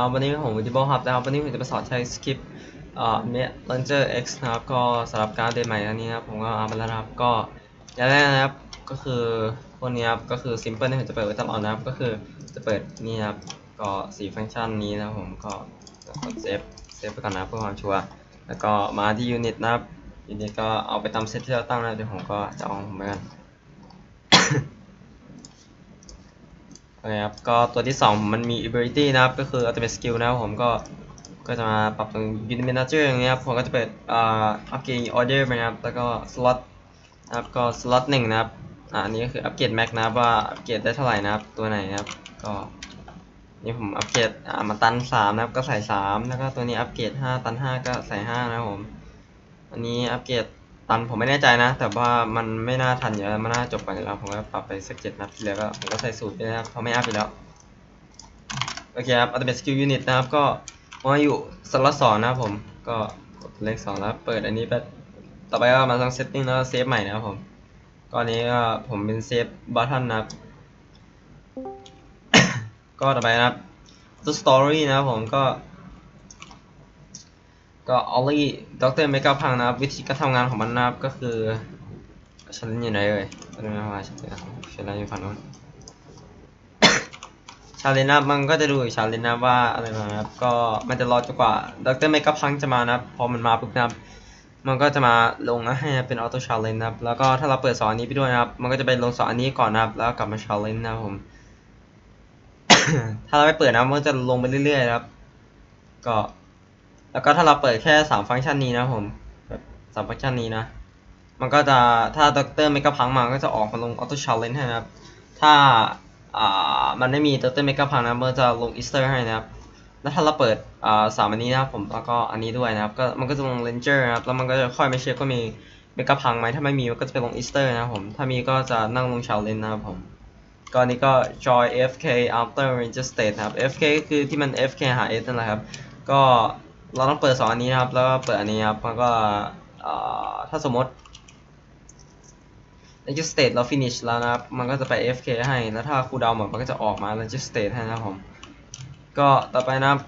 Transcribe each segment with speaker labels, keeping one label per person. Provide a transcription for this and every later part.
Speaker 1: ครับวันนี้ผมวิดีโอครับนะครับวันนี้ผมจะมาสอนใช้สคริปต์เอ่อ Net Launcher X นะครับก็สำหรับการเดนใหม่อันนี้นะครับผมก็เอามาแล้วนะครับก็อย่างแรกนะครับก็คือพวกนี้ครับก็คือ simple ที่ผมจะเปิดไว้ตลอดนะครับก็คือจะเปิดนี่นะครับก็สี่ฟังก์ชันนี้นะครับผมก็กดเซฟเซฟไปก่อนนะเพื่อความชัวร์แล้วก็มาที่ unit นะครับ unit ก็เอาไปตามเซตที่เราตั้งนะเดี๋ยวผมก็จะเอาของผมไปกัน โอเคครับก็ตัวที่ 2 มันมี ability นะครับ ก็คือ ultimate skill นะครับผมก็ก็จะมาปรับตรง unit manager อย่างเงี้ยครับผมก็จะเปิดอ่า upgrade order ไปนะครับ แล้วก็ slot นะครับก็ slot หนึ่งนะครับอ่าอันนี้ก็คือ upgrade max นะครับว่า upgrade ได้เท่าไหร่นะครับตัวไหนนะครับก็นี่ผม upgrade อ่ามาตัน3นะครับก็ใส่3แล้วก็ตัวนี้ upgrade 5ตัน5ก็ใส่5นะครับผมอันนี้ upgrade ตันผมไม่แน่ใจนะ แต่ว่ามันไม่น่าทันอยู่แล้วมันน่าจบก่อนอยู่แล้ว ผมก็ปรับไปสักเจ็ดนัดที่เหลือก็ผมก็ใส่สูตรไปนะครับเพราะไม่อัพอยู่แล้ว โอเคครับ Ultimate Skill Unit นะครับ ก็มาอยู่สล็อตสองนะครับผมก็กดเลขสองแล้วเปิดอันนี้ไปต่อไปก็มาทำ setting แล้วเซฟใหม่นะครับผมก็อนนี้ก็ผมเป็นเซฟบัตทันนะครับ ก็ต่อไปนะครับตัว story นะครับผมก็ ก็ออลลี่ด็อกเตอร์เมกาพังนะครับ วิธีการทำงานของมันนะครับก็คือ ฉันอยู่ไหนเอ่ยตอนนี้มาฉันเป็นฉันอยู่ฝั่งโน้นชาเลนนะครับมันก็จะดูอีกชาเลนนะครับว่าอะไรมานะครับก็มันจะรอจนกว่าด็อกเตอร์เมกาพังจะมานะครับพอมันมาปุ๊บนะครับมันก็จะมาลงให้เป็นออโต้ชาเลนนะครับ แล้วก็ถ้าเราเปิดสอนอันนี้ไปด้วยนะครับ มันก็จะไปลงสอนอันนี้ก่อนนะครับ แล้วกลับมาชาเลนนะครับผม ถ้าเราไม่เปิดนะมันจะลงไปเรื่อยๆนะครับ ก็ แล้วก็ถ้าเราเปิดแค่สามฟังก์ชันนี้นะผมแบบสามฟังก์ชันนี้นะ มันก็จะถ้าด็อกเตอร์เมกะพังมาก็จะออกมาลงออโต้ชาเลนให้นะครับ ถ้าอ่ามันไม่มีด็อกเตอร์เมกะพังนะมันจะลงอีสเตอร์ให้นะครับ แล้วถ้าเราเปิดอ่าสามอันนี้นะผมแล้วก็อันนี้ด้วยนะครับก็มันก็จะลงเลนเจอร์นะครับแล้วมันก็จะค่อยมาเช็คว่ามีเมกะพังไหมถ้าไม่มีมันก็จะไปลงอีสเตอร์นะครับผมถ้ามีก็จะนั่งลงชาเลนนะครับผมก็อันนี้ก็ joy fk after ranger state นะครับ fk ก็คือที่มัน fk หา s นั่นแหละครับ ก็ เราต้องเปิดสองอันนี้นะครับ แล้วก็เปิดอันนี้ครับมันก็ถ้าสมมติ ranger state เรา finish แล้วนะครับ มันก็จะไป fk ให้ แล้วถ้าคูดาวหมดมันก็จะออกมา ranger state ให้นะครับผม ก็ต่อไปนะครับ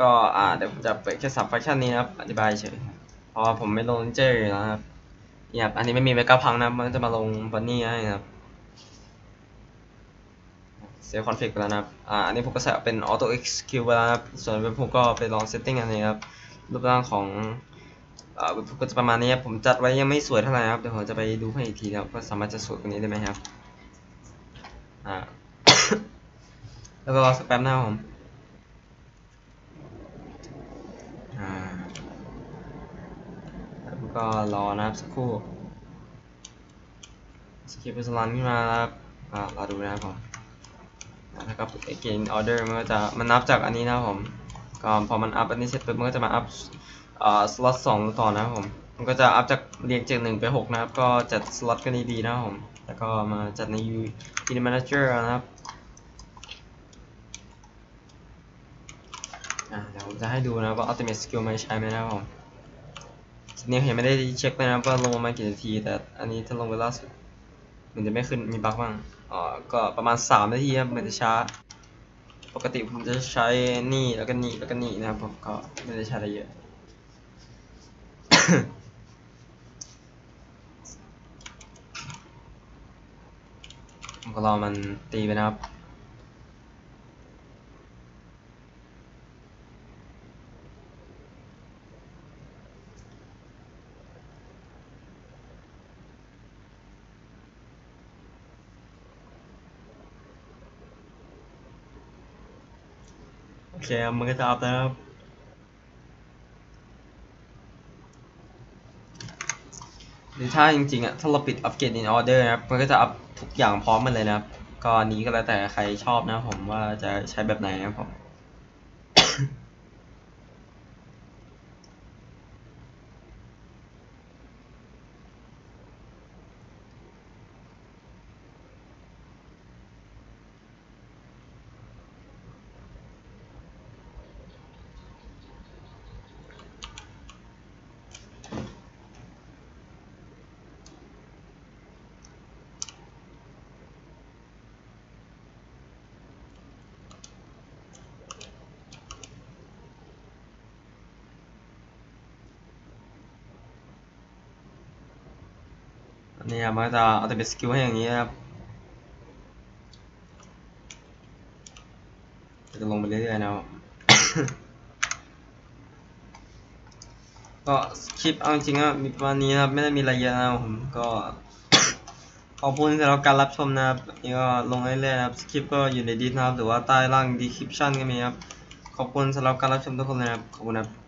Speaker 1: ก็อ่าเดี๋ยวผมจะเปิดแค่สับฟังก์ชันนี้นะครับ อธิบายเฉยเพราะผมไม่ลง ranger อแล้วนะครับเนี่ยอันนี้ไม่มีเมกะพังนะ มันจะมาลงบันนี่ให้นะครับ เซฟคอนฟิกไปแล้วนะครับ อ่า อันนี้ผมก็ใส่เป็น auto execute ไปแล้วนะครับ ส่วนเว็บผมก็ไปลอง setting อันนี้ครับ รูปร่างของอ่าเว็บผมก็จะประมาณนี้ครับ ผมจัดไว้ยังไม่สวยเท่าไหร่นะครับ เดี๋ยวผมจะไปดูให้อีกทีครับว่าสามารถจะสวยกว่านี้ได้ไหมครับ อ่า แล้วก็รอสักแป๊บนะครับผมอ่าแล้วก็รอนะครับสักครู่สคริปต์จะรันขึ้นมาครับอ่ารอดูนะครับผม แล้วก็ again order มันก็จะมันนับจากอันนี้นะครับผมก็พอมันอัพอันนี้เสร็จปุ๊บมันก็จะมาอัพอ่า slot สองต่อนะครับผมมันก็จะอัพจากเรียงจากหนึ่งไปหกนะครับ ก็จัด slot กันดีๆนะครับผมแล้วก็มาจัดใน U Unit Manager นะครับอ่าเดี๋ยวผมจะให้ดูนะว่า Ultimate Skill มันใช้ไหมนะครับผมนี้ผมยังไม่ได้เช็คเลยนะว่าลงมากี่นาที แต่อันนี้ถ้าลงไปล่าสุด มันจะไม่ขึ้นมีบั๊กบ้างอ๋อก็ประมาณ 3 นาทีครับมันจะช้า ปกติผมจะใช้นี่แล้วก็นี่แล้วก็นี่นะครับผมก็ไม่ได้ใช้อะไรเยอะผมก็รอมันตีไปนะครับ แคครับมันก็จะอัพแล้วนะครับ หรือถ้าจริงๆอะถ้าเราปิด upgrade in order นะครับ มันก็จะอัพทุกอย่างพร้อมมันเลยนะครับ ก็นี้ก็แล้วแต่ใครชอบนะผมว่าจะใช้แบบไหนนะครับผม อันนี้ครับมันก็จะเอาแต่เป็นสกิลให้อย่างนี้นะครับจะลงไปเรื่อยๆนะครับก็คลิปเอาจริงๆก็มีประมาณนี้นะครับไม่ได้มีอะไรเยอะนะครับผมก็ขอบคุณสำหรับการรับชมนะครับนี่ก็ลงเรื่อยๆนะครับคลิปก็อยู่ในดิสนะครับหรือว่าใต้ล่างดีคริปชั่นก็มีครับขอบคุณสำหรับการรับชมทุกคนนะครับขอบคุณครับ